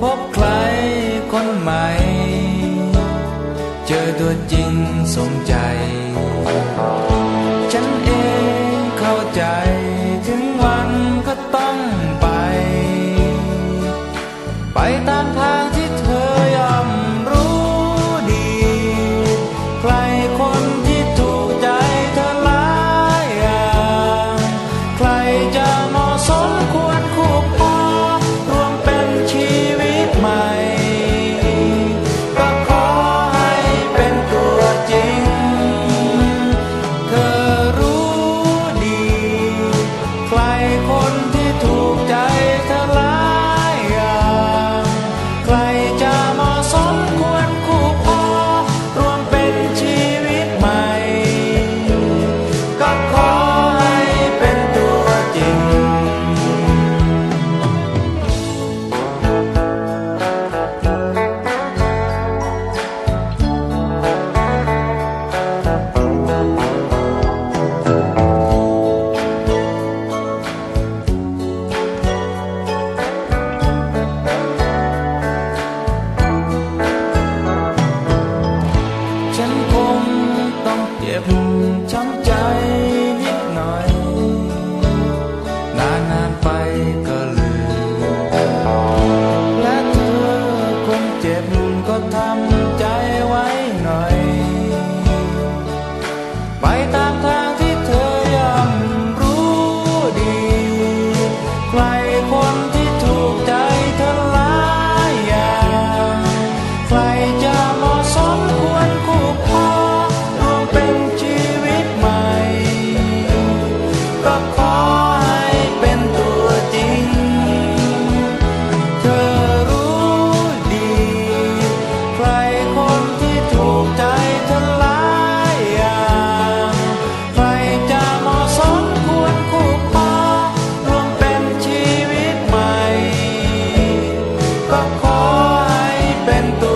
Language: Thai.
พบใครคนใหม่ เจอตัวจริงสมใจ 家家 viento